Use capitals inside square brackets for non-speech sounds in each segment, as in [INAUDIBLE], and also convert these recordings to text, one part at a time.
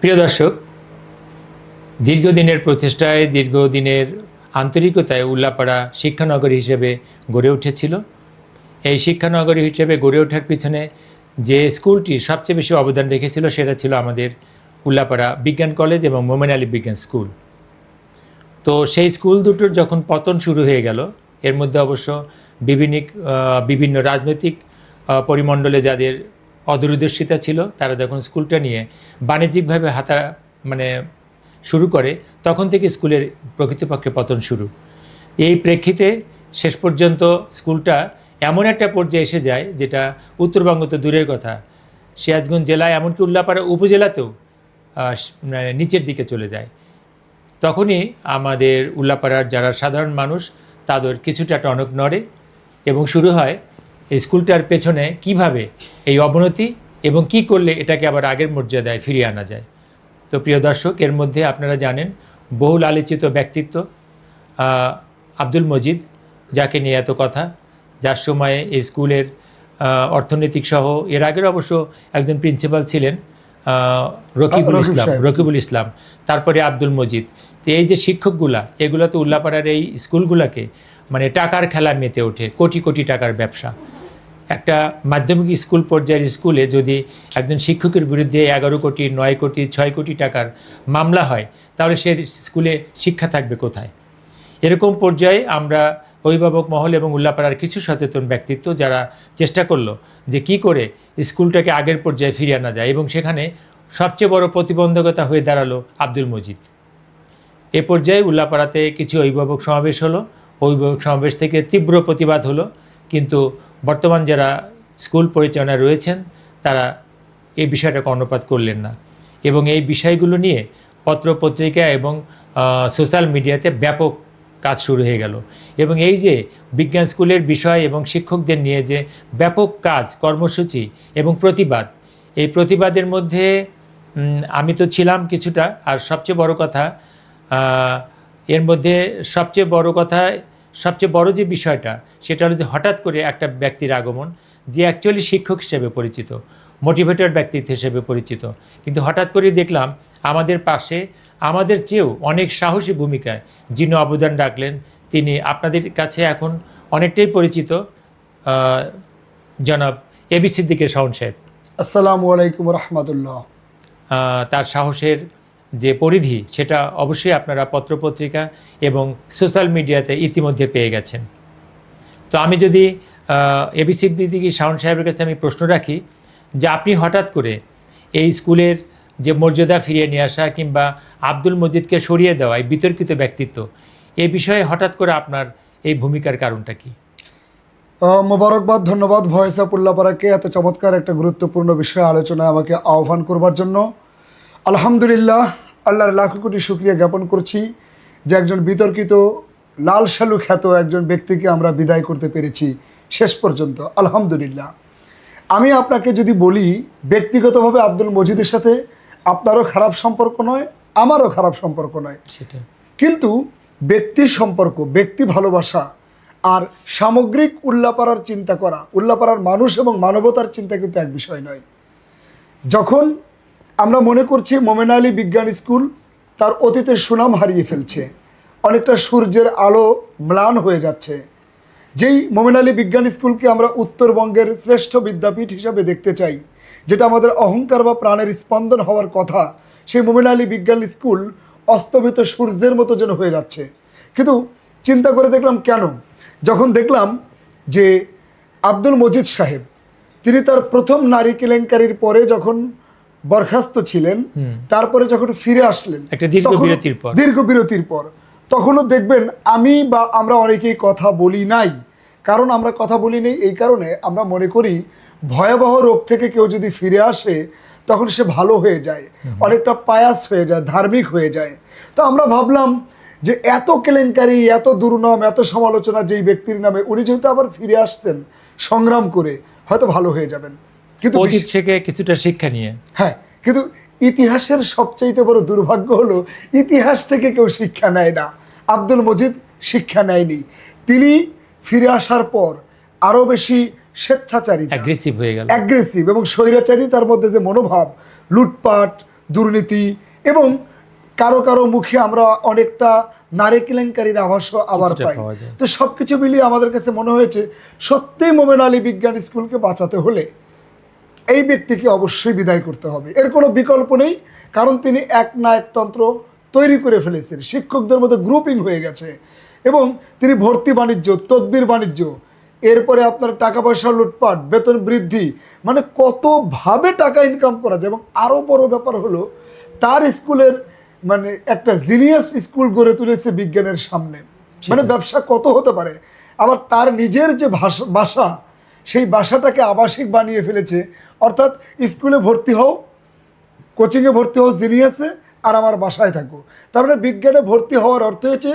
প্রিয় দর্শক, দীর্ঘদিনের প্রচেষ্টায়, দীর্ঘদিনের আন্তরিকতায় উল্লাপাড়া শিক্ষানগরী হিসেবে গড়ে উঠেছিল। এই শিক্ষানগরী হিসেবে গড়ে ওঠার পিছনে যে স্কুলটি সবচেয়ে বেশি অবদান রেখেছিল, সেটা ছিল আমাদের উল্লাপাড়া বিজ্ঞান কলেজ এবং মোমেন আলী বিজ্ঞান স্কুল। তো সেই স্কুল দুটোর যখন পতন শুরু হয়ে গেল, এর মধ্যে অবশ্য বিভিন্ন বিভিন্ন রাজনৈতিক পরিমণ্ডলে যাদের অদূরদর্শিতা ছিল, তারা যখন স্কুলটা নিয়ে বাণিজ্যিকভাবে হাতা মানে শুরু করে, তখন থেকে স্কুলের প্রকৃতপক্ষে পতন শুরু। এই প্রেক্ষিতে শেষ পর্যন্ত স্কুলটা এমন একটা পর্যায়ে এসে যায়, যেটা উত্তরবঙ্গ তো দূরের কথা। সিরাজগঞ্জ জেলায়, এমনকি উল্লাপাড়া উপজেলাতেও মানে নিচের দিকে চলে যায়। তখনই আমাদের উল্লাপাড়ার যারা সাধারণ মানুষ, তাদের কিছুটা টনক নড়ে এবং শুরু হয় এই স্কুলটার পেছনে কীভাবে এই অবনতি এবং কি করলে এটাকে আবার আগের মর্যাদায় ফিরিয়ে আনা যায়? তো প্রিয় দর্শক এর মধ্যে আপনারা জানেন বহুল আলোচিত ব্যক্তিত্ব আব্দুল মজিদ যাকে নিয়ে এত কথা। যার সময়ে এই স্কুলের অর্থনৈতিক সহ এর আগের অবশ্য একজন প্রিন্সিপাল ছিলেন রকিবুল ইসলাম। রকিবুল ইসলাম তারপরে আব্দুল মজিদ। তো এই যে শিক্ষকগুলা এগুলো তো উল্লাপাড়ার এই স্কুলগুলোকে মানে টাকার খেলা মেতে ওঠে কোটি কোটি টাকার ব্যবসা। একটা মাধ্যমিক স্কুল পর্যায়ের স্কুলে যদি একজন শিক্ষকের বিরুদ্ধে এগারো কোটি, নয় কোটি, ছয় কোটি টাকার মামলা হয়, তাহলে সে স্কুলে শিক্ষা থাকবে কোথায়? এরকম পর্যায়ে আমরা অভিভাবক মহল এবং উল্লাপাড়ার কিছু সচেতন ব্যক্তিত্ব যারা চেষ্টা করল যে কি করে স্কুলটাকে আগের পর্যায়ে ফিরিয়ে আনা যায় এবং সেখানে সবচেয়ে বড় প্রতিবন্ধকতা হয়ে দাঁড়াল আব্দুল মজিদ। এ পর্যায়ে উল্লাপাড়াতে কিছু অভিভাবক সমাবেশ হলো, অভিভাবক সমাবেশ থেকে তীব্র প্রতিবাদ হলো, কিন্তু বর্তমান যারা স্কুল পরিচালনায় রয়েছেন, তারা এই বিষয়টা কর্ণপাত করলেন না। এবং এই বিষয়গুলো নিয়ে পত্র পত্রিকা এবং সোশ্যাল মিডিয়াতে ব্যাপক কাজ শুরু হয়ে গেল। এবং এই যে বিজ্ঞান স্কুলের বিষয় এবং শিক্ষকদের নিয়ে যে ব্যাপক কাজ, কর্মসূচি এবং প্রতিবাদ, এই প্রতিবাদের মধ্যে আমি তো ছিলাম কিছুটা। আর সবচেয়ে বড় কথা এর মধ্যে সবচেয়ে বড় কথা সবচেয়ে বড় যে বিষয়টা সেটা হলো যে হঠাৎ করে একটা ব্যক্তির আগমন যে অ্যাকচুয়ালি শিক্ষক হিসেবে পরিচিত মোটিভেটর ব্যক্তিত্ব হিসেবে পরিচিত। কিন্তু হঠাৎ করে দেখলাম আমাদের পাশে আমাদের চেয়েও অনেক সাহসী ভূমিকায় যিনি অবদান রাখলেন তিনি আপনাদের কাছে এখন অনেকটাই পরিচিত জনাব এবি সিদ্দিকের শাওন সাহেব। আসসালামু আলাইকুম রহমতুল্লাহ। তার সাহসের যে পরিধি, সেটা অবশ্যই আপনারা পত্রপত্রিকা এবং সোশ্যাল মিডিয়াতে ইতিমধ্যে পেয়ে গেছেন। তো আমি যদি এবিসি বিদিকি শাওন সাহেবের কাছে আমি প্রশ্ন রাখি যে আপনি হঠাৎ করে এই স্কুলের যে মর্যাদা ফিরিয়ে নিয়ে আসা কিংবা আব্দুল মজিদকে সরিয়ে দেওয়া, এই বিতর্কিত ব্যক্তিত্ব, এ বিষয়ে হঠাৎ করে আপনার এই ভূমিকার কারণটা কি? মোবারকবাদ, ধন্যবাদ। ভয়েস অফ উল্লাপাড়াকে এত চমৎকার একটা গুরুত্বপূর্ণ বিষয়ে আলোচনায় আমাকে আহ্বান করবার জন্য। আলহামদুলিল্লাহ আল্লাহর লাখ কোটি শুক্রিয়া জ্ঞাপন করছি যে একজন বিতর্কিত লাল শালু খ্যাত একজন ব্যক্তিকে আমরা বিদায় করতে পেরেছি শেষ পর্যন্ত। আলহামদুলিল্লাহ। আমি আপনাকে যদি বলি ব্যক্তিগতভাবে আব্দুল মজিদের সাথে আপনারও খারাপ সম্পর্ক নয় আমারও খারাপ সম্পর্ক নয়। সেটা কিন্তু ব্যক্তির সম্পর্ক ব্যক্তি ভালোবাসা আর সামগ্রিক উল্লাপাড়ার চিন্তা করা উল্লাপাড়ার মানুষ এবং মানবতার চিন্তা কিন্তু এক বিষয় নয়। যখন আমরা মনে করছি মোমেন আলী বিজ্ঞান স্কুল তার অতীতের সুনাম হারিয়ে ফেলছে। অনেকটা সূর্যের আলো ম্লান হয়ে যাচ্ছে। যেই মোমেন আলী বিজ্ঞান স্কুলকে আমরা উত্তরবঙ্গের শ্রেষ্ঠ বিদ্যাপীঠ হিসাবে দেখতে চাই, যেটা আমাদের অহংকার বা প্রাণের স্পন্দন হওয়ার কথা, সেই মোমেন আলী বিজ্ঞান স্কুল অস্তমিত সূর্যের মতো যেন হয়ে যাচ্ছে। কিন্তু চিন্তা করে দেখলাম কেন? যখন দেখলাম যে আব্দুল মজিদ সাহেব, তিনি তার প্রথম নারী কেলেঙ্কারির পরে যখন বরখাস্ত ছিলেন। তারপরে যখন ফিরে আসলেন দীর্ঘ বিরতির পর। তখনও দেখবেন আমি বা আমরা অনেকেই কথা বলি নাই। কারণ আমরা কথা বলি নেই এই কারণে আমরা মনে করি ভয়াবহ রোগ থেকে কেউ যদি ফিরে আসে তখন সে ভালো হয়ে যায়। অনেকটা পায়াস হয়ে যায় ধার্মিক হয়ে যায়। তো আমরা ভাবলাম যে এত কেলেঙ্কারি এত দুর্নাম এত সমালোচনা যেই ব্যক্তির নামে উনি যেহেতু আবার ফিরে আসছেন সংগ্রাম করে হয়তো ভালো হয়ে যাবেন। কিন্তু অতীত থেকে কিছুটা শিক্ষা নিয়ে। হ্যাঁ কিন্তু ইতিহাসের সবচাইতে বড় দুর্ভাগ্য হলো ইতিহাস থেকে কেউ শিক্ষা নেয় না। আব্দুল মজিদ শিক্ষা নেয়নি। তিনি ফিরে আসার পর আরও বেশি স্বেচ্ছাচারিতা অ্যাগ্রেসিভ হয়ে গেল। অ্যাগ্রেসিভ এবং স্বৈরাচারী তার মধ্যে যে মনোভাব লুটপাট দুর্নীতি এবং কারও কারও মুখে আমরা অনেকটা নারী কেলেঙ্কারির আভাসও আবার পাই। তো সব কিছু মিলিয়ে আমাদের কাছে মনে হয়েছে সত্যিই মোমেন আলী বিজ্ঞান স্কুলকে বাঁচাতে হলে এই ব্যক্তিকে অবশ্যই বিদায় করতে হবে। এর কোনো বিকল্প নেই কারণ তিনি এক না একতন্ত্র তৈরি করে ফেলেছেন। শিক্ষকদের মধ্যে গ্রুপিং হয়ে গেছে এবং তিনি ভর্তি বাণিজ্য তদবির বাণিজ্য এরপরে আপনার টাকা পয়সা লুটপাট বেতন বৃদ্ধি মানে কতভাবে টাকা ইনকাম করা যায় এবং আরও বড় ব্যাপার হলো তার স্কুলের মানে একটা জিনিয়াস স্কুল গড়ে তুলেছে বিজ্ঞানের সামনে। মানে ব্যবসা কত হতে পারে? আবার তার নিজের যে ভাষা বাসা সেই বাসাটাকে আবাসিক বানিয়ে ফেলেছে। অর্থাৎ স্কুলে ভর্তি হও কোচিংয়ে ভর্তি হও জিনিয়াসে আর আমার বাসায় থাকো। তার মানে বিজ্ঞানে ভর্তি হওয়ার অর্থ হচ্ছে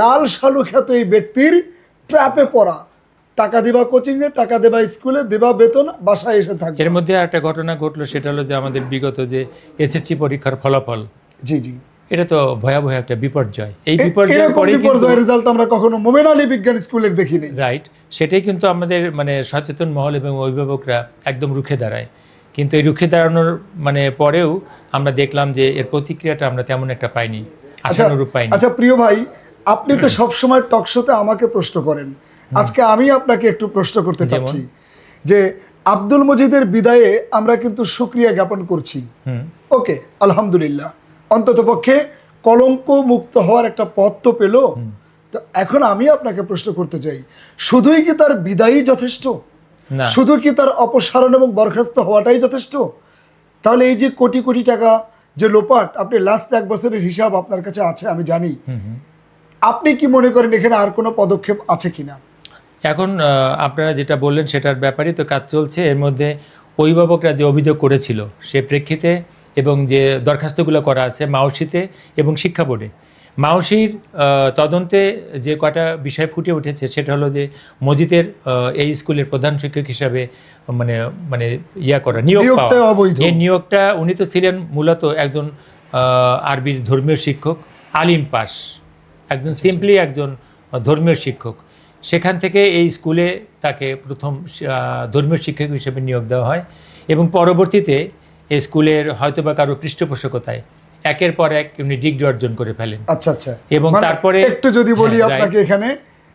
লাল সালু খ্যাত এই ব্যক্তির ট্র্যাপে পড়া। টাকা দিবা কোচিংয়ে টাকা দেবা স্কুলে দেবা বেতন বাসায় এসে থাকবে। এর মধ্যে একটা ঘটনা ঘটলো সেটা হলো যে আমাদের বিগত যে এসএসসি পরীক্ষার ফলাফল। জি জি। এটা তো ভয়াবহ একটা বিপর্যয়। এই বিপর্যয়ের পরে বিপর্যয়ের রেজাল্ট আমরা কখনো মোমেন আলী বিজ্ঞান স্কুলের দেখিনি। রাইট সেটাই কিন্তু আমাদের মানে সচেতন মহল এবং অভিভাবকরা একদম রুখে দাঁড়ায়। কিন্তু এই রুখে দাঁড়ানোর মানে পরেও আমরা দেখলাম যে এর প্রতিক্রিয়াটা আমরা তেমন একটা পাইনি আচ্ছা আশানুরূপ পাইনি। আচ্ছা প্রিয় ভাই আপনি তো সবসময় টকশোতে আমাকে প্রশ্ন করেন। আজকে আমি আপনাকে একটু প্রশ্ন করতে? চাচ্ছি যে আব্দুল মজিদের বিদায়ে আমরা কিন্তু সুক্রিয়া জ্ঞাপন করছি। হুম। ওকে আলহামদুলিল্লাহ। অন্তত পক্ষে কলঙ্ক মুক্ত হওয়ার একটা পথ তো পেল। তো এখন আমি আপনাকে প্রশ্ন করতে চাই শুধুই কি তার বিদায়ী যথেষ্ট? শুধু কি তার অপসারণ এবং বরখাস্ত হওয়াটাই যথেষ্ট? তাহলে এই যে কোটি কোটি টাকা যে লোপাট আপনি লাস্ট এক বছরের হিসাব আপনার কাছে আছে আমি জানি। আপনি কি মনে করেন এখানে আর কোনো পদক্ষেপ আছে কিনা? এখন আপনারা যেটা বললেন সেটার ব্যাপারেই তো কাজ চলছে। এর মধ্যে অভিভাবকরা যে অভিযোগ করেছিল সে প্রেক্ষিতে এবং যে দরখাস্তগুলো করা আছে মাওসিতে এবং শিক্ষা বোর্ডে। মাওসির তদন্তে যে কটা বিষয় ফুটে উঠেছে সেটা হলো যে মজিদের এই স্কুলের প্রধান শিক্ষক হিসাবে মানে মানে ইয়া করা নিয়োগ এই নিয়োগটা উনি তো ছিলেন মূলত একজন আরবির ধর্মীয় শিক্ষক আলিম পাস। একজন সিম্পলি একজন ধর্মীয় শিক্ষক। সেখান থেকে এই স্কুলে তাকে প্রথম ধর্মীয় শিক্ষক হিসেবে নিয়োগ দেওয়া হয় এবং পরবর্তীতে এই স্কুলের হয়তোবা কারও পৃষ্ঠপোষকতায়। একের পর এক উনি ডিগ্রি অর্জন করে ফেলেন। আচ্ছা আচ্ছা। এবং মানে তারপরে একটু যদি বলি হ্যাঁ, আপনাকে এখানে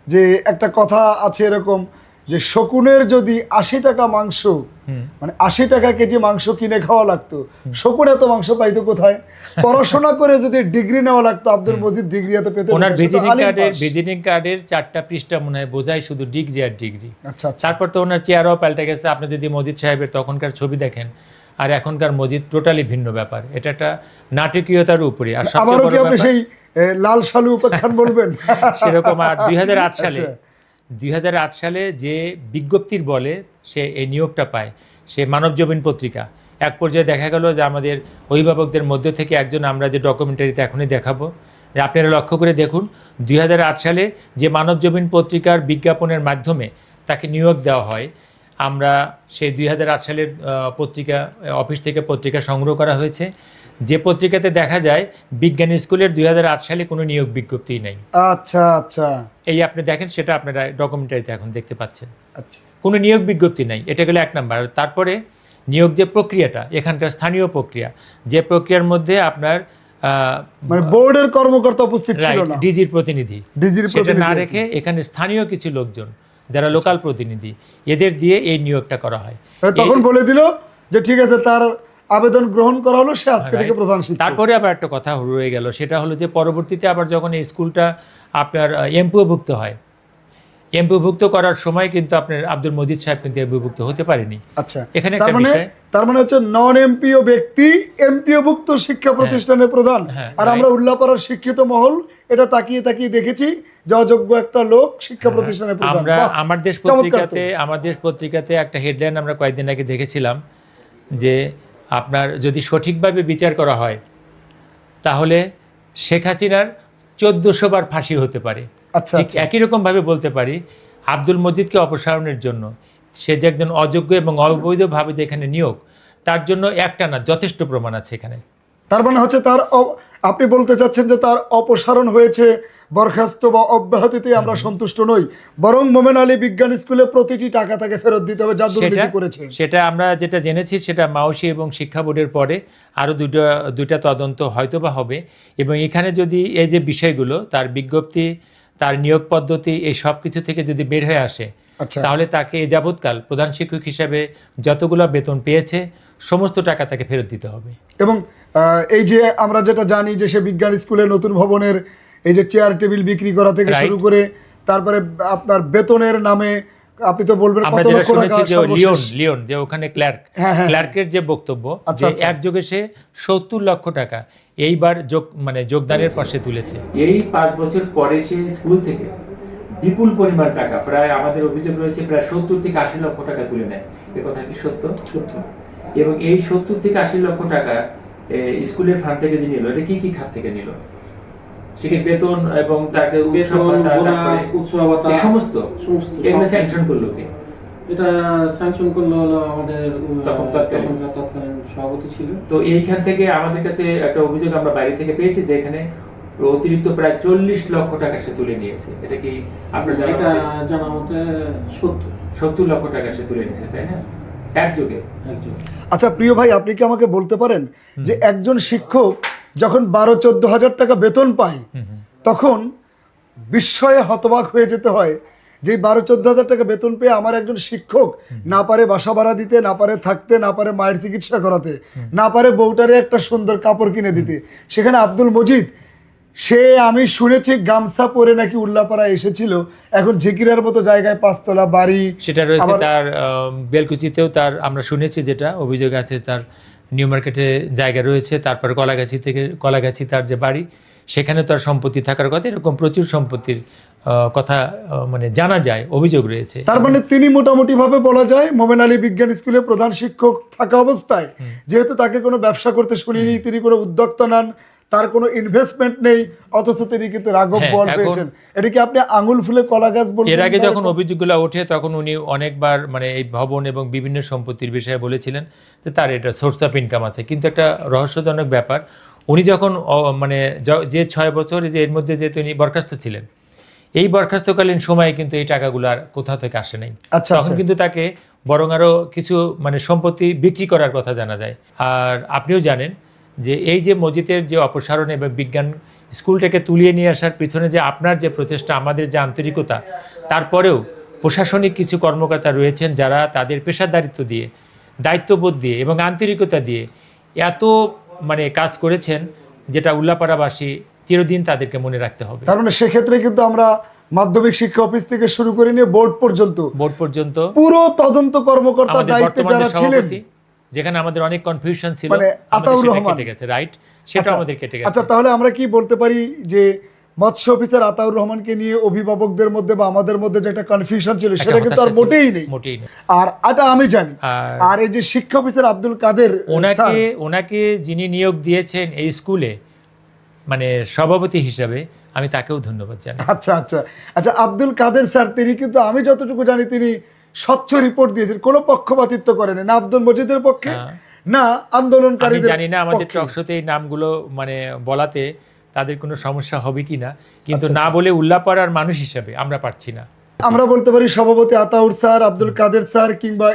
যে একটা কথা আছে এরকম যে শকুনের যদি আশি টাকা মাংস মানে আশি টাকা কেজি মাংস কিনে খাওয়া লাগতো শকুন এত মাংস পাইতো কোথায়? [LAUGHS] পড়াশোনা করে যদি ডিগ্রি নেওয়া লাগতো আব্দুল মজিদ ডিগ্রি এত পেতে ওনার ভিজিটিং কার্ডের ভিজিটিং কার্ডের চারটা পৃষ্ঠা মনে হয় বোঝায় শুধু ডিগ্রি আর ডিগ্রি। আচ্ছা আচ্ছা। তারপর তো ওনার চেয়ারও পাল্টে গেছে। আপনি যদি মজিদ সাহেবের তখনকার ছবি দেখেন আর এখনকার মজিদ টোটালি ভিন্ন ব্যাপার। এটা একটা নাটকীয়তার উপরে। আর আবারও কি আপনি সেই লাল সালু উপাখ্যান বলবেন? [LAUGHS] সেরকম আর দুই সালে আচ্ছা। দুই সালে যে বিজ্ঞপ্তির বলে সে এই নিয়োগটা পায় সে মানবজমিন পত্রিকা। এক পর্যায়ে দেখা গেল যে আমাদের অভিভাবকদের মধ্যে থেকে একজন আমরা যে ডকুমেন্টারিতে এখনই দেখাবো আপনারা লক্ষ্য করে দেখুন দুই হাজার আট সালে যে মানবজমিন পত্রিকার বিজ্ঞাপনের মাধ্যমে তাকে নিয়োগ দেওয়া হয় আমরা সেই দুই হাজার আট সালের পত্রিকা অফিস থেকে পত্রিকা সংগ্রহ করা হয়েছে। যে পত্রিকাতে দেখা যায় বিজ্ঞান স্কুলের দুই হাজার আট সালে কোনো নিয়োগ বিজ্ঞপ্তি নেই। আচ্ছা আচ্ছা। এই আপনি দেখেন সেটা আপনারা ডকুমেন্টারিতে এখন দেখতে পাচ্ছেন। আচ্ছা। কোনো নিয়োগ বিজ্ঞপ্তি নাই। এটা গেলে এক নাম্বার। তারপরে নিয়োগ যে প্রক্রিয়াটা এখানকার স্থানীয় প্রক্রিয়া যে প্রক্রিয়ার মধ্যে আপনার মানে বোর্ডের কর্মকর্তা উপস্থিত ছিল না? ডিজির প্রতিনিধি। ডিজির সেটা না রেখে এখানে স্থানীয় কিছু লোকজন যারা লোকাল প্রতিনিধি এদের দিয়ে এই নিয়োগটা করা হয়। তখন বলে দিল যে ঠিক আছে তার আবেদন গ্রহণ করা হলো সে আজকে থেকে প্রধান শিক্ষক। তারপরে আবার একটা কথা রয়ে গেল সেটা হলো যে পরবর্তীতে আবার যখন এই স্কুলটা আপনার এমপিওভুক্ত হয় এমপিওভুক্ত করার সময় কিন্তু আপনার আব্দুল মজিদ সাহেব কিন্তু এমপিওভুক্ত হতে পারেনি। আচ্ছা এখানে তার মানে তার মানে হচ্ছে নন এমপিও ব্যক্তি এমপিও ভুক্ত শিক্ষা প্রতিষ্ঠানের প্রধান। হ্যাঁ, আর. আমরা উল্লাপাড়ার শিক্ষিত মহল এটা তাকিয়ে তাকিয়ে দেখেছি যে অযোগ্য একটা লোক শিক্ষা প্রতিষ্ঠানের প্রধান। আমরা আমার দেশ পত্রিকাতে আমার দেশ পত্রিকাতে একটা হেডলাইন আমরা কয়েকদিন আগে দেখেছিলাম যে আপনার যদি সঠিকভাবে বিচার করা হয় তাহলে শেখ হাসিনার চোদ্দশো বার ফাঁসি হতে পারে। আচ্ছা ঠিক আচ্ছা। একই রকমভাবে বলতে পারি আব্দুল মজিদকে অপসারণের জন্য সে যে একজন অযোগ্য এবং অবৈধভাবে যেখানে নিয়োগ তার জন্য একটা না যথেষ্ট প্রমাণ আছে এখানে। তার মানে হচ্ছে তার আপনি বলতে চাচ্ছেন যে তার অপসারণ হয়েছে বরখাস্ত বা অব্যাহতিতে আমরা সন্তুষ্ট নই। বরং মোমেন আলী বিজ্ঞান স্কুলে প্রতিটি টাকা তাকে ফেরত দিতে হবে যা দুর্নীতি সেটা করেছে। সেটা আমরা যেটা জেনেছি সেটা মাউসি এবং শিক্ষা বোর্ডের পরে আরও দুটো দুইটা তদন্ত হয়তো বা হবে। এবং এখানে যদি এই যে বিষয়গুলো তার বিজ্ঞপ্তি তার নিয়োগ পদ্ধতি এই সব কিছু থেকে যদি বের হয়ে আসে তাহলে তাকে এ যাবৎকাল প্রধান শিক্ষক হিসাবে যতগুলো বেতন পেয়েছে সমস্ত টাকা তাকে ফেরত দিতে হবে। এবং এই যে আমরা যেটা জানি যে সে বিজ্ঞান স্কুলে নতুন ভবনের এই যে চেয়ার টেবিল বিক্রি করা থেকে শুরু করে তারপরে আপনার বেতনের নামে আপনি তো বলবেন আমরা কত যেটা লক্ষ টাকা শুনেছি যে লিওন লিওন যে ওখানে ক্লার্ক। হ্যাঁ, হ্যাঁ, ক্লার্কের যে বক্তব্য আচ্ছা, যে আচ্ছা। একযোগে সে সত্তর লক্ষ টাকা এইবার যোগ মানে যোগদানের পাশে তুলেছে। এই পাঁচ বছর পরে সে স্কুল থেকে বিপুল পরিমাণ টাকা প্রায় আমাদের অভিযোগ রয়েছে প্রায় সত্তর থেকে আশি লক্ষ টাকা তুলে নেয়। এ কথা কি সত্য? সত্য। এবং এই সত্তর থেকে আশি লক্ষ টাকা স্কুলের ফান্ড থেকে যে নিল এটা কি কি খাত থেকে নিল? বেতন এবং তাকে সমস্ত। এগুলো স্যাংশন করল কে? এটা স্যাংশন করল হলো আমাদের তৎকালীন। সভাপতি ছিল। তো এইখান থেকে আমাদের কাছে একটা অভিযোগ আমরা বাইরে থেকে পেয়েছি যে এখানে অতিরিক্ত প্রায় চল্লিশ লক্ষ টাকা সে তুলে নিয়েছে। এটা কি আপনার জানা মতে? সত্তর। লক্ষ টাকা সে তুলে নিয়েছে তাই না? একযোগে। আচ্ছা প্রিয় ভাই আপনি কি আমাকে বলতে পারেন যে একজন শিক্ষক যখন বারো চোদ্দ হাজার টাকা বেতন পায় তখন বিস্ময়ে হতবাক হয়ে যেতে হয় যে বারো চোদ্দ হাজার টাকা বেতন পেয়ে আমার একজন শিক্ষক না পারে বাসা ভাড়া দিতে না পারে থাকতে না পারে মায়ের চিকিৎসা করাতে না পারে বউটারে একটা সুন্দর কাপড় কিনে দিতে। সেখানে আব্দুল মজিদ সে আমি শুনেছি গামছা পরে নাকি উল্লাপাড়া এসেছিল। এখন ঝিকিরার মতো জায়গায় পাঁচতলা বাড়ি সেটা রয়েছে তার বেলকুচিতেও তার আমরা শুনেছি যেটা অভিযোগ আছে তার নিউ মার্কেটে জায়গা রয়েছে তারপর কলাগাছি থেকে কলাগাছি তার যে বাড়ি সেখানে তার সম্পত্তি থাকার কথা এরকম প্রচুর সম্পত্তির কথা মানে জানা যায় অভিযোগ রয়েছে। তার মানে তিনি মোটামুটি ভাবে বলা যায় মোমেন আলী বিজ্ঞান স্কুলে প্রধান শিক্ষক থাকা অবস্থায় যেহেতু তাকে কোনো ব্যবসা করতে শুনিনি তিনি কোনো উদ্যোক্তা নন তার কোনো ইনভেস্টমেন্ট নেই অথচ তিনি কিন্তু রাঘব হ্যাঁ, বল পেয়েছেন। এটা কি আপনি আঙুল ফুলে কলা গাছ বলবেন? এর আগে যখন অভিযোগগুলো ওঠে তখন উনি অনেকবার মানে এই ভবন এবং বিভিন্ন সম্পত্তির বিষয়ে বলেছিলেন যে তার এটা সোর্স অফ ইনকাম আছে। কিন্তু একটা রহস্যজনক ব্যাপার উনি যখন মানে যে ছয় বছর যে এর মধ্যে যে তিনি বরখাস্ত ছিলেন এই বরখাস্তকালীন সময়ে কিন্তু এই টাকাগুলো আর কোথা থেকে আসে নাই। আচ্ছা তখন আচ্ছা কিন্তু তাকে বরং আরও কিছু মানে সম্পত্তি বিক্রি করার কথা জানা যায়। আর আপনিও জানেন যে এই যে মসজিদের যে অপসারণ এবং বিজ্ঞান স্কুলটাকে তুলিয়ে নিয়ে আসার পিছনে যে আপনার যে প্রচেষ্টা আমাদের যে আন্তরিকতা তারপরেও প্রশাসনিক কিছু কর্মকর্তা রয়েছেন যারা তাদের পেশাদারিত্ব দিয়ে দায়িত্ববোধ দিয়ে এবং আন্তরিকতা দিয়ে এত মানে কাজ করেছেন যেটা উল্লাপাড়াবাসী চিরদিন তাদেরকে মনে রাখতে হবে। তার মানে সেক্ষেত্রে কিন্তু আমরা মাধ্যমিক শিক্ষা অফিস থেকে শুরু করে নিয়ে বোর্ড পর্যন্ত বোর্ড পর্যন্ত পুরো তদন্ত কর্মকর্তা দায়িত্বে যারা ছিলেন যেখানে আমাদের অনেক কনফিউশন ছিল মানে আতাউর রহমান। কেটে গেছে রাইট সেটা আচ্ছা, আমাদের কেটে গেছে। আচ্ছা তাহলে আমরা কি বলতে পারি যে মৎস্য অফিসার আতাউর রহমানকে নিয়ে অভিভাবকদের মধ্যে বা আমাদের মধ্যে যে একটা কনফিউশন ছিল সেটা কিন্তু আর মোটেই নেই। মোটেই নেই। আর এটা আমি জানি। আর আর এই যে শিক্ষা অফিসার আব্দুল কাদের ওনাকে ওনাকে যিনি নিয়োগ দিয়েছেন এই স্কুলে মানে সভাপতি হিসাবে আমি তাকেও ধন্যবাদ জানাই। আচ্ছা আচ্ছা। আচ্ছা আব্দুল কাদের স্যার তিনি কিন্তু আমি যতটুকু জানি তিনি স্বচ্ছ রিপোর্ট দিয়েছেন কোনো পক্ষপাতিত্ব করেন না আব্দুল মজিদের পক্ষে হ্যাঁ। না আন্দোলনকারীদের জানি না আমাদের। টকশোতে এই নামগুলো মানে বলাতে তাদের কোনো সমস্যা হবে কি না কিন্তু আচ্ছা, না বলে উল্লাপাড়ার মানুষ হিসাবে আমরা পারছি না আমরা বলতে পারি সভাপতি আতাউর স্যার আব্দুল কাদের স্যার কিংবা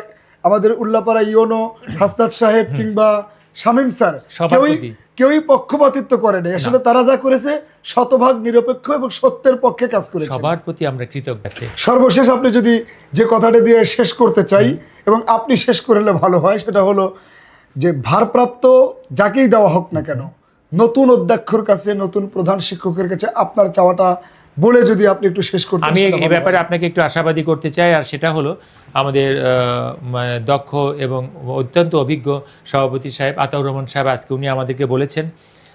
আমাদের উল্লাপাড়া ইয়োনো হাসনাত সাহেব কিংবা শামীম স্যার সভাপতি। কেউই পক্ষপাতিত্ব করে নাই। আসলে তারা যা করেছে শতভাগ নিরপেক্ষ এবং সত্যের পক্ষে কাজ করেছে। সবার প্রতি আমরা কৃতজ্ঞ আছি। সর্বশেষ আপনি যদি যে কথাটা দিয়ে শেষ করতে চাই এবং আপনি শেষ করলে ভালো হয় সেটা হলো যে ভারপ্রাপ্ত যাকেই দেওয়া হোক না কেন নতুন অধ্যক্ষর কাছে নতুন প্রধান শিক্ষকের কাছে আপনার চাওয়াটা বলে যদি আপনি একটু শেষ করতে আমি এই ব্যাপারে আপনাকে একটু আশাবাদী করতে চাই আর সেটা হলো আমাদের দক্ষ এবং অত্যন্ত অভিজ্ঞ সভাপতি সাহেব আতাউর রহমান সাহেব আজকে উনি আমাদেরকে বলেছেন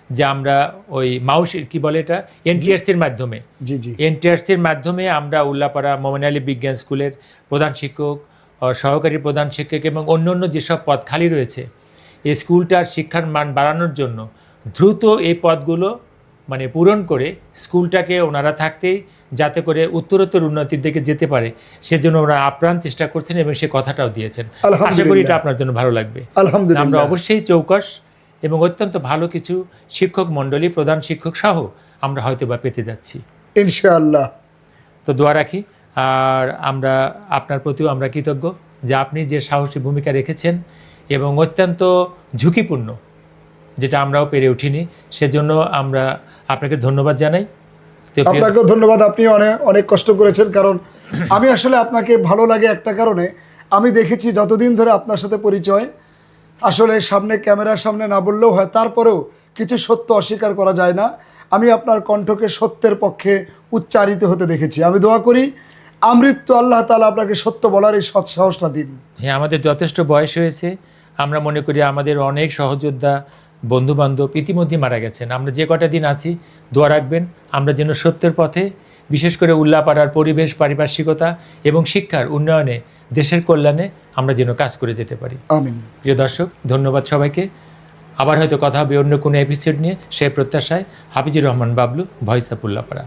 যে আমরা ওই মাউস কি বলে এটা? এনটিআরসির মাধ্যমে। জি জি। এনটিআরসির মাধ্যমে আমরা উল্লাপাড়া মোমেন আলী বিজ্ঞান স্কুলের প্রধান শিক্ষক সহকারী প্রধান শিক্ষক এবং অন্য অন্য যেসব পদ খালি রয়েছে এই স্কুলটার শিক্ষার মান বাড়ানোর জন্য দ্রুত এই পদগুলো মানে পূরণ করে স্কুলটাকে ওনারা থাকতেই যাতে করে উত্তরোত্তর উন্নতির দিকে যেতে পারে সেজন্য ওরা আপ্রাণ চেষ্টা করছেন এবং সে কথাটাও দিয়েছেন। আশা করি এটা আপনার জন্য ভালো লাগবে। আমরা অবশ্যই চৌকস এবং অত্যন্ত ভালো কিছু শিক্ষক মণ্ডলী প্রধান শিক্ষক সহ আমরা হয়তো বা পেতে যাচ্ছি। ইনশাআল্লাহ। তো দোয়া রাখি আর আমরা আপনার প্রতিও আমরা কৃতজ্ঞ যে আপনি যে সাহসী ভূমিকা রেখেছেন এবং অত্যন্ত ঝুঁকিপূর্ণ যেটা আমরাও পেরে উঠিনি। সেজন্য আমরা আপনাকে ধন্যবাদ জানাই। আপনাকেও ধন্যবাদ। আপনি অনেক অনেক কষ্ট করেছেন কারণ আমি আসলে আপনাকে ভালো লাগে একটা কারণে। আমি দেখেছি যতদিন ধরে আপনার সাথে পরিচয় আসলে সামনে ক্যামেরার সামনে না বললেও হয় তারপরেও কিছু সত্য অস্বীকার করা যায় না। আমি আপনার কণ্ঠকে সত্যের পক্ষে উচ্চারিত হতে দেখেছি। আমি দোয়া করি আমৃত্যু আল্লাহ তালা আপনাকে সত্য বলার এই সৎ সাহসটা দিন। হ্যাঁ আমাদের যথেষ্ট বয়স হয়েছে। আমরা মনে করি আমাদের অনেক সহযোদ্ধা বন্ধু বান্ধব ইতিমধ্যে মারা গেছেন। আমরা যে কটা দিন আছি দোয়া রাখবেন আমরা যেন সত্যের পথে বিশেষ করে উল্লাপাড়ার পরিবেশ পারিপার্শ্বিকতা এবং শিক্ষার উন্নয়নে দেশের কল্যাণে আমরা যেন কাজ করে যেতে পারি। প্রিয় দর্শক ধন্যবাদ সবাইকে। আবার হয়তো কথা হবে অন্য কোনো এপিসোড নিয়ে সে প্রত্যাশায় হাফিজুর রহমান বাবলু ভয়েস অফ উল্লাপাড়া।